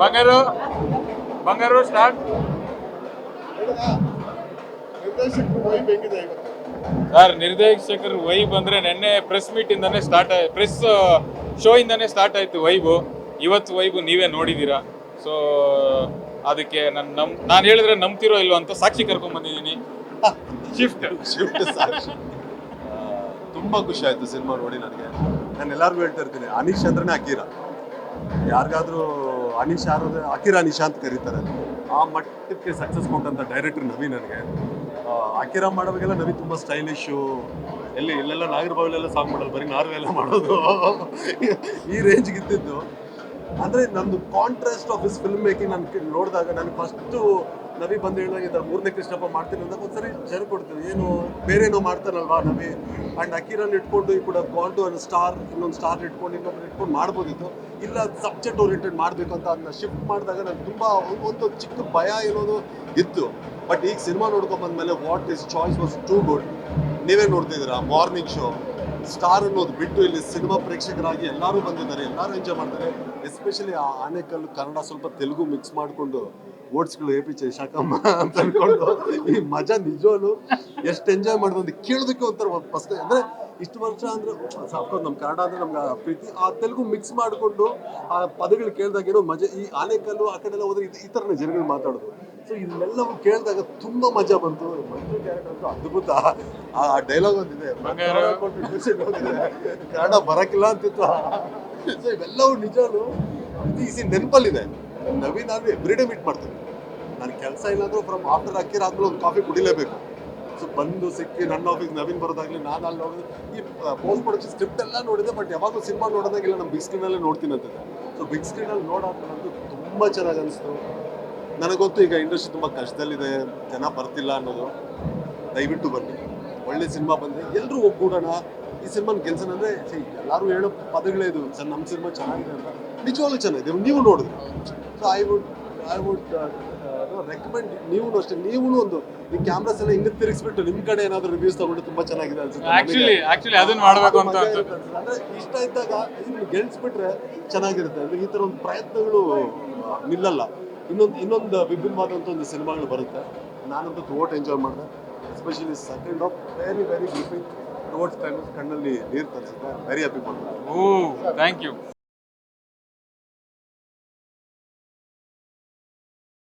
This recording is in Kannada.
ಬಂಗಾರು ಬಂಗಾರು ಸ್ಟಾರ್ಟ್ ಸರ್ ನಿರ್ದೇಶಕರು ವೈಬ್ ಅಂದ್ರೆ ನೆನ್ನೆ ಪ್ರೆಸ್ ಮೀಟ್ ಇಂದಾನೆ ಸ್ಟಾರ್ಟ್ ಪ್ರೆಸ್ ಶೋ ಇಂದಾನೆ ಸ್ಟಾರ್ಟ್ ಆಯ್ತು ವೈಬು. ಇವತ್ತು ವೈಬು ನೀವೇ ನೋಡಿದೀರಾ. ಸೊ ಅದಕ್ಕೆ ನಾನು ನಮ್ ನಾನು ಹೇಳಿದ್ರೆ ನಂಬ್ತಿರೋ ಇಲ್ವೋ ಅಂತ ಸಾಕ್ಷಿ ಕರ್ಕೊಂಡ್ ಬಂದಿದ್ದೀನಿ. ಶಿಫ್ಟ್ ಶಿಫ್ಟ್ ಸಾಕ್ಷಿ. ತುಂಬಾ ಖುಷಿ ಆಯ್ತು ಸಿನಿಮಾ ನೋಡಿ ನನಗೆ. ನಾನು ಎಲ್ಲರಿಗೂ ಹೇಳ್ತಾ ಇರ್ತೀನಿ. ಅನೀಶ್ ಚಂದ್ರನೇ ಅಕೀರ ಯಾರಿಗಾದ್ರೂ ಅನೀಶ್ ಆರೋದ್ರೆ ಅಕಿರ ಅಕೀರ ಅಂತ ಕರೀತಾರೆ. ಆ ಮಟ್ಟಕ್ಕೆ ಸಕ್ಸಸ್ ಕೊಟ್ಟಂತ ಡೈರೆಕ್ಟರ್ ನವಿ ನನಗೆ. ಅಕಿರಾ ಮಾಡೋವಾಗೆಲ್ಲ ನವಿ ತುಂಬಾ ಸ್ಟೈಲಿಶು ಎಲ್ಲಿ, ಇಲ್ಲೆಲ್ಲ ನಾಗರಬಾವಿಲೆಲ್ಲ ಸಾಂಗ್ ಮಾಡೋದು, ಬರೀ ನಾರ್ವೆಲ್ಲ ಮಾಡೋದು. ಈ ರೇಂಜ್ಗೆ ಇದ್ದಿದ್ದು. ಅಂದ್ರೆ ನಂದು contrast of this film making ನಾನು ನೋಡಿದಾಗ ನಾನು ಫಸ್ಟು ನವಿ ಬಂದು ಹೇಳಿದಾಗ ಈ ಮೂರನೇ ಕೃಷ್ಣಪ್ಪ ಮಾಡ್ತೀನಿ ಅಂದಾಗ ಒಂದ್ಸರಿ ಜರು ಕೊಡ್ತೀನಿ ಏನು ಬೇರೆ ಏನೋ ನವಿ ಅಂಡ್ ಅಕೀರಲ್ಲಿ ಇಟ್ಕೊಂಡು ಈ ಕೂಡ ಗಾನ್ ಟು ಸ್ಟಾರ್ ಇನ್ನೊಂದು ಸ್ಟಾರ್ ಇಟ್ಕೊಂಡು ಇನ್ನೊಬ್ಬರು ಇಟ್ಕೊಂಡು ಮಾಡ್ಬೋದಿತ್ತು. ಇಲ್ಲ ಸಬ್ಜೆಕ್ಟ್ ಓರಿಯೆಂಟೆಡ್ ಮಾಡಬೇಕು ಅಂತ ಅದನ್ನ ಶಿಫ್ಟ್ ಮಾಡಿದಾಗ ನನಗೆ ತುಂಬ ಒಂದು ಚಿಕ್ಕ ಭಯ ಇರೋದು ಇತ್ತು. ಬಟ್ ಈಗ ಸಿನಿಮಾ ನೋಡ್ಕೊಂಡ್ ಬಂದ್ಮೇಲೆ what is choice was too good ನೀವೇ ನೋಡ್ತಿದ್ದೀರಾ? ಮಾರ್ನಿಂಗ್ ಶೋ ಸ್ಟಾರ್ ಅನ್ನೋದು ಬಿಟ್ಟು ಇಲ್ಲಿ ಸಿನಿಮಾ ಪ್ರೇಕ್ಷಕರಾಗಿ ಎಲ್ಲರೂ ಬಂದಿದ್ದಾರೆ, ಎಲ್ಲರೂ ಎಂಜಾಯ್ ಮಾಡ್ತಾರೆ. ಎಸ್ಪೆಷಲಿ ಆ ಆನೆಕಲ್ಲು ಕನ್ನಡ ಸ್ವಲ್ಪ ತೆಲುಗು ಮಿಕ್ಸ್ ಮಾಡಿಕೊಂಡು ಓಟ್ಸ್ಗಳು ಪಿ ಶಾಕಮ್ಮ ಅಂತ ಅನ್ಕೊಂಡು ಈ ಮಜಾ ನಿಜವಾಗ್ಲು ಎಷ್ಟು ಎಂಜಾಯ್ ಮಾಡಿದ್ರು ಅಂತ ಕೇಳೋದಕ್ಕೆ ಒಂಥರ ಫಸ್ಟ್ ಅಂದ್ರೆ ಇಷ್ಟು ವರ್ಷ ಅಂದ್ರೆ ಅಫ್ಕೋರ್ಸ್ ನಮ್ಮ ಕನ್ನಡ ಅಂದ್ರೆ ನಮ್ಗೆ ಪ್ರೀತಿ ಆ ತೆಲುಗು ಮಿಕ್ಸ್ ಮಾಡಿಕೊಂಡು ಆ ಪದಗಳು ಕೇಳಿದಾಗ ಏನೋ ಮಜಾ ಈ ಆನೆಕಲ್ಲು ಆ ಕಡೆ ಎಲ್ಲ ಹೋದ್ರೆ ಈ ಥರನೇ ಜನಗಳು ಮಾತಾಡೋದು. ಸೊ ಇದನ್ನೆಲ್ಲವೂ ಕೇಳಿದಾಗ ತುಂಬಾ ಮಜಾ ಬಂತು. ಮಂಜು ಕ್ಯಾರೆಕ್ಟರ್ ಅಂತೂ ಅದ್ಭುತ. ಆ ಡೈಲಾಗ್ ಒಂದಿದೆ. ಕನ್ನಡ ಬರಕಿಲ್ಲ ಅಂತಿತ್ತು. ಸೊ ಇವೆಲ್ಲವೂ ನಿಜಾನು ಇದು ಈ ನೆನಪಲ್ಲಿದೆ. ನವೀನ್ ನಾನು ಎವ್ರಿಡೇ ಮೀಟ್ ಮಾಡ್ತೀನಿ. ನಾನು ಕೆಲಸ ಇಲ್ಲಾಂದ್ರೂ ಫ್ರಮ್ ಆಫ್ಟರ್ ಅಕ್ಕಿರ ಆದ್ಮೇಲೆ ಒಂದು ಕಾಫಿ ಕುಡಿಲೇಬೇಕು. ಸೊ ಬಂದು ಸಿಕ್ಕಿ ನನ್ನ ಆಫೀಸ್ ನವೀನ್ ಬರೋದಾಗ್ಲಿ ನಾನು ಅಲ್ಲಿ ಹೋಗೋದು ಈ ಪೋಸ್ಟ್ ಪ್ರೊಡಕ್ಷನ್ ಸ್ಕ್ರಿಪ್ಟ್ ಎಲ್ಲ ನೋಡಿದೆ ಬಟ್ ಯಾವಾಗಲೂ ಸಿನಿಮಾ ನೋಡೋದಾಗಿಲ್ಲ ನಮ್ಮ ಬಿಗ್ ಸ್ಕ್ರೀನಲ್ಲೇ ನೋಡ್ತೀನಿ ಅಂತ ಸೊ ಬಿಗ್ ಸ್ಕ್ರೀನಲ್ಲಿ ನೋಡಾದ್ಮೇಲೆ ತುಂಬ ಚೆನ್ನಾಗಿ ಅನಿಸ್ತು. ನನಗೊತ್ತು ಈಗ ಇಂಡಸ್ಟ್ರಿ ತುಂಬ ಕಷ್ಟದಲ್ಲಿದೆ, ಜನ ಬರ್ತಿಲ್ಲ ಅನ್ನೋದು. ದಯವಿಟ್ಟು ಬನ್ನಿ. ಒಳ್ಳೆ ಸಿನಿಮಾ ಬಂದರೆ ಎಲ್ಲರೂ ಒಗ್ಗೂಡೋಣ. ಈ ಸಿನಿಮಾನ ಕೆಲಸ ಅಂದ್ರೆ ಎಲ್ಲರೂ ಹೇಳೋ ಪದಗಳೇ ಇದು. ಸರ್ ನಮ್ಮ ಸಿನಿಮಾ ಚೆನ್ನಾಗಿದೆ ಅಂತ. ನಿಜವಾಗ್ಲೂ ಚೆನ್ನಾಗಿದೆ. ನೀವು ನೋಡಿದ್ರಿ so I would I would recommend ನೀವು ಅಷ್ಟೇ. ನೀವು ಒಂದು ಈ ಕ್ಯಾಮ್ರಾಸ್ ಎಲ್ಲ ಹಿಂಗೆ ತಿರುಗಿಸ್ಬಿಟ್ಟು ನಿಮ್ಮ ಕಡೆ ಏನಾದರೂ ರಿವ್ಯೂಸ್ ತಗೊಂಡು ತುಂಬ ಚೆನ್ನಾಗಿದೆ ಅನ್ಸುತ್ತೆ ಆಕ್ಚುಲಿ ಆಕ್ಚುಲಿ ಅದನ್ನ ಮಾಡಬೇಕು ಅಂತ. ಅಂದ್ರೆ ಇಷ್ಟ ಇದ್ದಾಗ ಇದನ್ನ ಗೆಲ್ಸ್ಬಿಟ್ರೆ ಚೆನ್ನಾಗಿರುತ್ತೆ. ಅಂದ್ರೆ ಈ ತರ ಒಂದು ಪ್ರಯತ್ನಗಳು ನಿಲ್ಲಲ್ಲ. ಇನ್ನೊಂದು ಇನ್ನೊಂದು ವಿಭಿನ್ನವಾದಂಥ ಒಂದು ಸಿನಿಮಾಗಳು ಬರುತ್ತೆ. ನಾನಂತೂ ತೋಟ ಎಂಜಾಯ್ ಮಾಡಿದೆ. Especially second half very very gripping towards time ಕಣ್ಣಲ್ಲಿ ನೀರು ತರಿಸುತ್ತೆ. ವೆರಿ ಹ್ಯಾಪಿ ಮಾಡ್ತಾರೆ ಓ ಥ್ಯಾಂಕ್ ಯು